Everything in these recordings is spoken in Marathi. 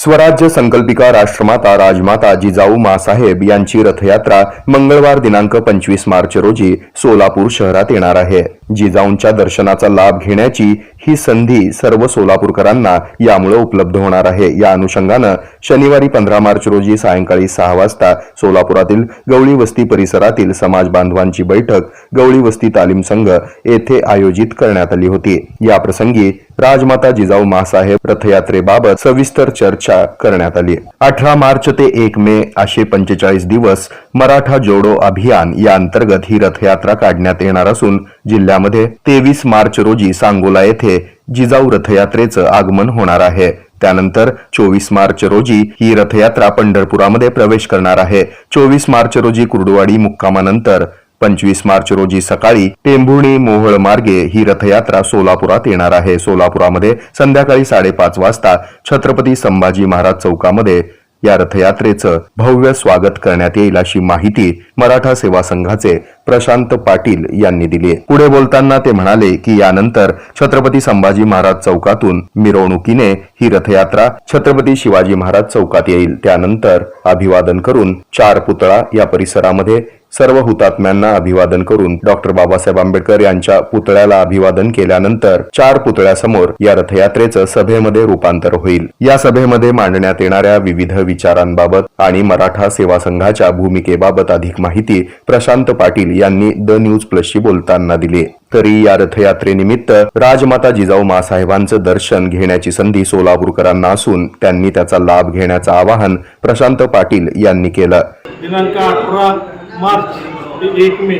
स्वराज्य संकल्पिका राष्ट्रमाता राजमाता जिजाऊ मासाहेब यांची रथयात्रा मंगळवार दिनांक पंचवीस मार्च रोजी सोलापूर शहरात येणार आहे. जिजाऊंच्या दर्शनाचा लाभ घेण्याची ही संधी सर्व सोलापूरकरांना यामुळे उपलब्ध होणार आहे. या अनुषंगानं शनिवारी पंधरा मार्च रोजी सायंकाळी सहा वाजता सोलापुरातील गवळी वस्ती परिसरातील समाज बांधवांची बैठक गवळी वस्ती तालीम संघ येथे आयोजित करण्यात आली होती. याप्रसंगी राजमाता जिजाऊ मासाहेब रथयात्रेबाबत सविस्तर चर्चा करण्यात आली. अठरा मार्च ते एक मे असे पंचेचाळीस दिवस मराठा जोडो अभियान या अंतर्गत ही रथयात्रा काढण्यात येणार असून जिल्ह्यामध्ये तेवीस मार्च रोजी सांगोला येथे जिजाऊ रथयात्रेचं आगमन होणार आहे. त्यानंतर चोवीस मार्च रोजी ही रथयात्रा पंढरपुरामध्ये प्रवेश करणार आहे. चोवीस मार्च रोजी कुर्डुवाडी मुक्कामानंतर पंचवीस मार्च रोजी सकाळी टेंभुर्णी मोहोळ मार्गे ही रथयात्रा सोलापुरात येणार आहे. सोलापुरामध्ये संध्याकाळी साडेपाच वाजता छत्रपती संभाजी महाराज चौकामध्ये या रथयात्रेचं भव्य स्वागत करण्यात येईल अशी माहिती मराठा सेवा संघाचे प्रशांत पाटील यांनी दिली. पुढे बोलताना ते म्हणाले की यानंतर छत्रपती संभाजी महाराज चौकातून मिरवणुकीने ही रथयात्रा छत्रपती शिवाजी महाराज चौकात येईल. त्यानंतर अभिवादन करून चार पुतळा या परिसरामध्ये सर्व हुतात्म्यांना अभिवादन करून डॉक्टर बाबासाहेब आंबेडकर यांच्या पुतळ्याला अभिवादन केल्यानंतर चार पुतळ्यासमोर या रथयात्रेचं सभेमध्ये रूपांतर होईल. या सभेमध्ये मांडण्यात येणाऱ्या विविध विचारांबाबत आणि मराठा सेवा संघाच्या भूमिकेबाबत अधिक माहिती प्रशांत पाटील यांनी द न्यूज प्लसशी बोलताना दिली. तरी या रथयात्रेनिमित्त राजमाता जिजाऊ मासाहेबांचं दर्शन घेण्याची संधी सोलापूरकरांना असून त्यांनी त्याचा लाभ घेण्याचं आवाहन प्रशांत पाटील यांनी केलं. दिनांक अठरा मार्च ते एक मे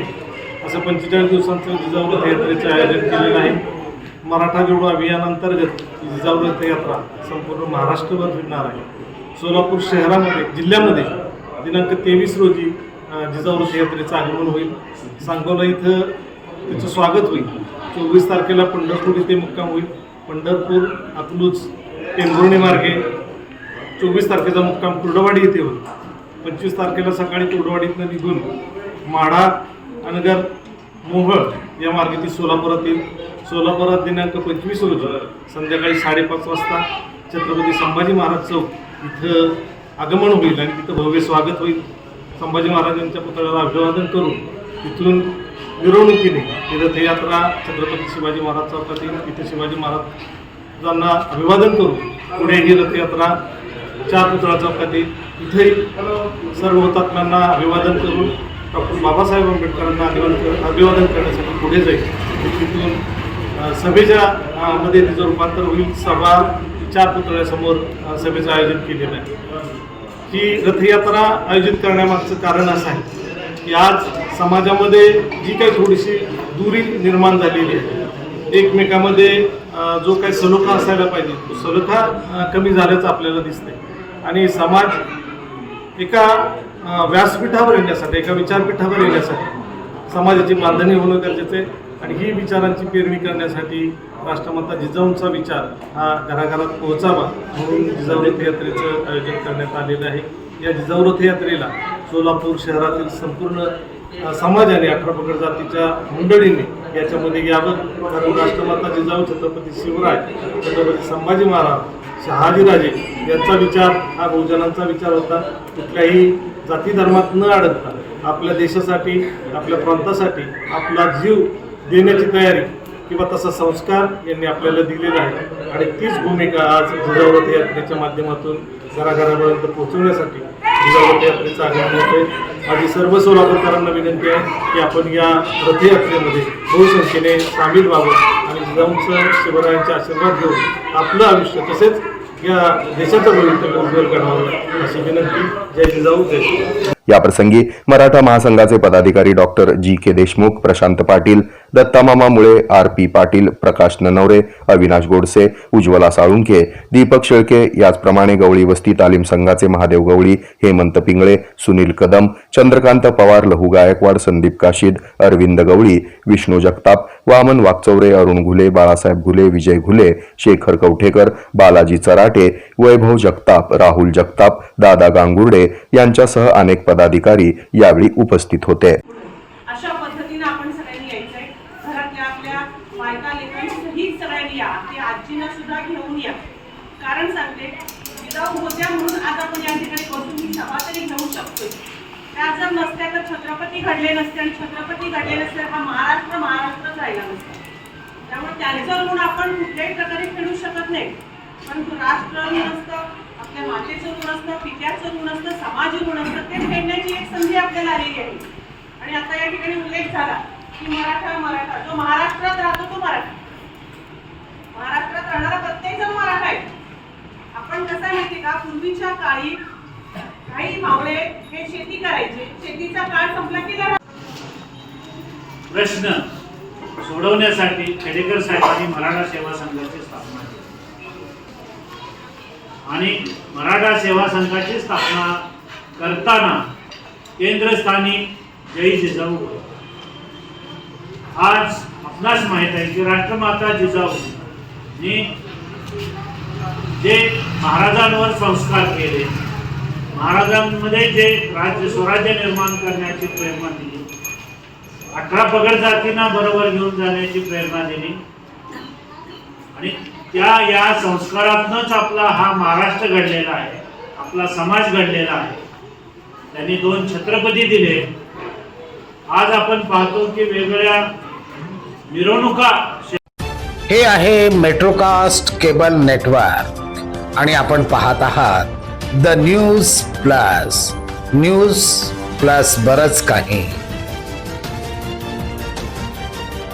असं पंचेचाळीस दिवसांचं जिजाऊ रथयात्रेचं आयोजन केलेलं आहे. मराठा जोडो अभियानांतर्गत जिजाऊ रथयात्रा संपूर्ण महाराष्ट्रभर फिरणार आहे. सोलापूर शहरामध्ये जिल्ह्यामध्ये दिनांक तेवीस रोजी जिजाऊ रथयात्रेचं आगमन होईल. सांगोला इथं त्याचं स्वागत होईल. चोवीस तारखेला पंढरपूर इथे मुक्काम होईल. पंढरपूर अकलूज टेंभुर्णी मार्गे चोवीस तारखेचा मुक्काम कुर्डवाडी येथे होईल. पंचवीस तारखेला सकाळी कुर्डवाडीतनं निघून माढा अनगर मोहळ या मार्गे ती सोलापुरात येईल. सोलापुरात दिनांक पंचवीस रोजी संध्याकाळी साडेपाच वाजता छत्रपती संभाजी महाराज चौक इथं आगमन होईल आणि तिथं भव्य स्वागत होईल. संभाजी महाराजांच्या पुतळ्याला अभिवादन करून तिथून मिरवणुकीने ती रथयात्रा छत्रपती शिवाजी महाराज चौकात येईल. तिथे शिवाजी महाराजांना अभिवादन करून पुढे ही रथयात्रा चार पुतळा चौकात येईल. इथे सर्व हुतात्म्यांना अभिवादन करून डॉक्टर बाबासाहेब आंबेडकरांना अभिवादन अभिवादन करण्यासाठी पुढे जाईल. तिथून सभेच्या मध्ये तिचं रूपांतर होईल. सभा चार पुतळ्यासमोर सभेचं आयोजन केलेलं आहे. ही रथयात्रा आयोजित करण्यामागचं कारण असं आहे की आज समाजामध्ये जी काही थोडीशी दुरी निर्माण झालेली आहे एकमेकामध्ये जो काही सलोखा असायला पाहिजे तो सलोखा कमी झाल्याचं आपल्याला दिसते आणि समाज एका व्यासपीठावर येण्यासाठी एका विचारपीठावर येण्यासाठी समाजाची बांधणी होणं गरजेचं आहे. आणि ही विचारांची पेरणी करण्यासाठी राष्ट्रमाता जिजाऊंचा विचार हा घराघरात पोहोचावा म्हणून जिजाऊ रथयात्रेचं आयोजन करण्यात आलेलं आहे. या जिजाऊ रथयात्रेला सोलापूर शहरातील संपूर्ण समाजाने अठरा पगड जातीच्या मंडळींनी याच्यामध्ये यावं. कारण राष्ट्रमाता जिजाऊ छत्रपती शिवराय छत्रपती संभाजी महाराज शहाजीराजे यांचा विचार हा बहुजनांचा विचार होता. कुठल्याही जाती धर्मात न अडकता आपल्या देशासाठी आपल्या प्रांतासाठी आपला जीव देण्याची तयारी किंवा तसा संस्कार यांनी आपल्याला दिलेला आहे. आणि तीच भूमिका आज जिजाऊ रथयात्रेच्या माध्यमातून घराघरापर्यंत पोहोचवण्यासाठी जिजाऊ रथयात्रेचं आगमन होते. माझी सर्व सोलापूरकरांना विनंती आहे की आपण या रथयात्रेमध्ये बहुसंख्येने सामील व्हावं आणि जिजाऊंचं शिवरायांचे आशीर्वाद घेऊन आपलं आयुष्य तसेच या देशाचं भवितव्य उज्ज्वल करावं अशी विनंती जय जिजाऊ जय याप्रसंगी मराठा महासंघाचे पदाधिकारी doctor G. K. Deshmukh Prashant Patil Dattamama Mule R. P. Patil Prakash Nanaware Avinash Godse Ujjwala Salunke Deepak Shelke याचप्रमाणे गवळी वस्ती तालीम संघाचे महादेव गवळी हेमंत पिंगळे सुनील कदम चंद्रकांत पवार लहू गायकवाड संदीप काशीद अरविंद गवळी विष्णू जगताप वामन वागचौरे अरुण घुले बाळासाहेब घुले विजय घुले शेखर कवठेकर बालाजी चराटे वैभव जगताप राहुल जगताप दादा गांगुर्डे यांच्यासह अनेक पदाधिकारी यावेळी उपस्थित होते. अशा पद्धतीने आपण सगळ्यांनी यायचंय. घरातल्या आपल्या बायका लेकरांसहित सगळ्यांनी या. ते आजींना सुद्धा घेऊन या. कारण सांगते जिजाऊ होत्या म्हणून आज आपण या ठिकाणी बसून ही सभा तरी घेऊ शकतो त्या जर नसत्या तर छत्रपती घडले नसते आणि छत्रपती घडले नसते हा महाराष्ट्र महाराष्ट्रच राहिला नसता. त्यामुळे त्यांचं ऋण आपण कुठल्याही प्रकारे खेळू शकत नाही. परंतु राष्ट्र ऋण असतं आपल्या मातेचं ऋण असतं पित्याचं ऋण असतं समाज ऋण असतं ते फेडण्याची एक संधी आपल्याला आलेली आहे. आणि आता या ठिकाणी उल्लेख झाला की मराठा मराठा जो महाराष्ट्रात राहतो तो मराठा. महाराष्ट्रात राहणारा प्रत्येक जण मराठा आहे. आपण कसं आहे माहिती का? पूर्वीच्या काळी काही मावळे हे शेती करायचे. शेतीचा काळ संपला की लढा. प्रश्न सोडवण्यासाठी खेडेकर साहेबांनी मराठा सेवा संघाची स्थापना आणि मराठा सेवा संघाची स्थापना करताना केंद्रस्थानी जय जिजाऊ आज आपणास माहीत आहे की राष्ट्रमाता जिजाऊनी जे महाराजांवर संस्कार केले महाराजांमध्ये जे राज्य स्वराज्य निर्माण करण्याची प्रेरणा दिली अठरा पगड जातींना बरोबर घेऊन जाण्याची प्रेरणा दिली आणि त्या या संस्कारातूनच आपला हा महाराष्ट्र घडलेला आहे. आपला समाज घडलेला आहे. त्यांनी दोन छत्रपती दिले. आज आपण पाहतो की वेगवेगळ्या मिरवणुका हे आहे मेट्रोकास्ट केबल नेटवर्क. आणि आपण पाहत आहात the news plus. News plus बरंच काही.